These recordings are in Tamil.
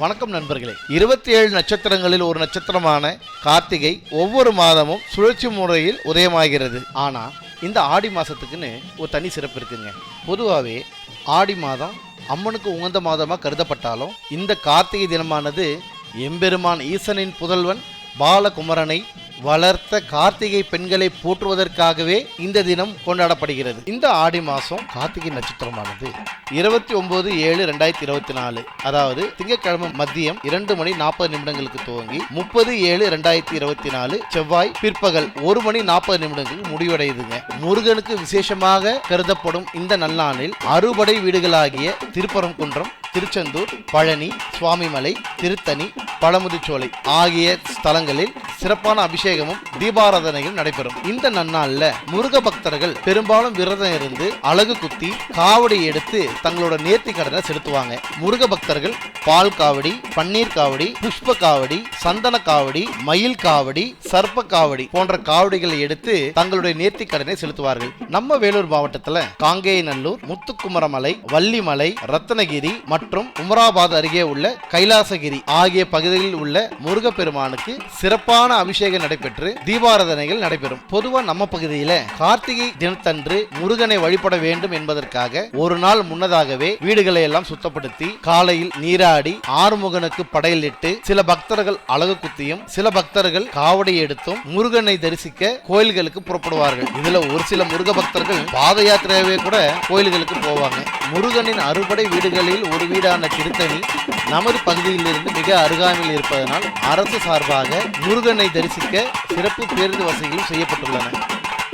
வணக்கம் நண்பர்களே. இருபத்தி ஏழு நட்சத்திரங்களில் ஒரு நட்சத்திரமான கார்த்திகை ஒவ்வொரு மாதமும் சுழற்சி முறையில் உதயமாகிறது. ஆனால் இந்த ஆடி மாதத்துக்குன்னு ஒரு தனி சிறப்பு இருக்குங்க. பொதுவாகவே ஆடி மாதம் அம்மனுக்கு உகந்த மாதமாக கருதப்பட்டாலும் இந்த கார்த்திகை தினமானது எம்பெருமான் ஈசனின் புதல்வன் பாலகுமரனை வளர்த்த கார்த்திகை பெண்களை போற்றுவதற்காகவே இந்த தினம் கொண்டாடப்படுகிறது. இந்த ஆடி மாதம் கார்த்திகை நட்சத்திரமானது இருபத்தி ஒன்பது ஏழு ரெண்டாயிரத்தி இருபத்தி நாலு. அதாவது திங்கட்கிழமை மதியம் இரண்டு மணி நாற்பது நிமிடங்களுக்கு துவங்கி முப்பது ஏழு ரெண்டாயிரத்தி இருபத்தி நாலு செவ்வாய் பிற்பகல் ஒரு மணி நாற்பது நிமிடங்களுக்கு முடிவடையுதுங்க. முருகனுக்கு விசேஷமாக கருதப்படும் இந்த நல்லாளில் அறுபடை வீடுகளாகிய திருப்பரங்குன்றம் திருச்செந்தூர் பழனி சுவாமிமலை திருத்தணி பழமுதிச்சோலை ஆகிய ஸ்தலங்களில் சிறப்பான அபிஷேகமும் தீபாராதனையும் நடைபெறும். இந்த நன்னாள்ல முருக பக்தர்கள் பெரும்பாலும் விரதம் இருந்து அழகு குத்தி காவடி எடுத்து தங்களோட நேர்த்தி கடனை செலுத்துவாங்க. முருக பக்தர்கள் பால் காவடி பன்னீர் காவடி புஷ்ப காவடி சந்தன காவடி மயில் காவடி சர்ப்ப காவடி போன்ற காவடிகளை எடுத்து தங்களுடைய நேர்த்தி கடனை செலுத்துவார்கள். நம்ம வேலூர் மாவட்டத்துல காங்கேயநல்லூர் முத்துக்குமரமலை வள்ளிமலை ரத்னகிரி மற்றும் உமராபாத் அருகே உள்ள கைலாசகிரி ஆகிய பகுதிகளில் உள்ள முருகப்பெருமானுக்கு சிறப்பான அபிஷேகம் நடைபெற்று தீபாராதனைகள் நடைபெறும். பொதுவா நம்ம பகுதியில கார்த்திகை தினத்தன்று முருகனை வழிபட வேண்டும் என்பதற்காக ஒரு நாள் முன்னதாகவே வீடுகளை எல்லாம் சுத்தப்படுத்தி காலையில் நீராடி ஆறுமுகனுக்கு படையலிட்டு சில பக்தர்கள் அழகு குத்தியும் சில பக்தர்கள் காவடி எடுத்தும் முருகனை தரிசிக்க கோயில்களுக்கு புறப்படுவார்கள். இதுல ஒரு சில முருக பக்தர்கள் பாத யாத்திரையாவே கூட கோயில்களுக்கு போவாங்க. முருகனின் அறுபடை வீடுகளில் ஒரு வீடான திருத்தணி நமது பகுதியிலிருந்து மிக அருகாமையில் இருப்பதனால் அரசு சார்பாக முருகனை தரிசிக்க சிறப்பு பேருந்து வசதிகளும் செய்யப்பட்டுள்ளன.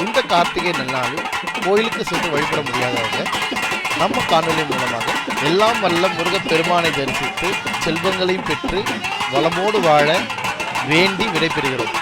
இந்த கார்த்திகை நல்லாலும் கோயிலுக்கு சென்று வழிபட முடியாதவங்க நம்ம காணொலி மூலமாக எல்லாம் வல்ல முருகப்பெருமானை தரிசித்து செல்வங்களையும் பெற்று வளமோடு வாழ வேண்டி விடைபெறுகிறோம்.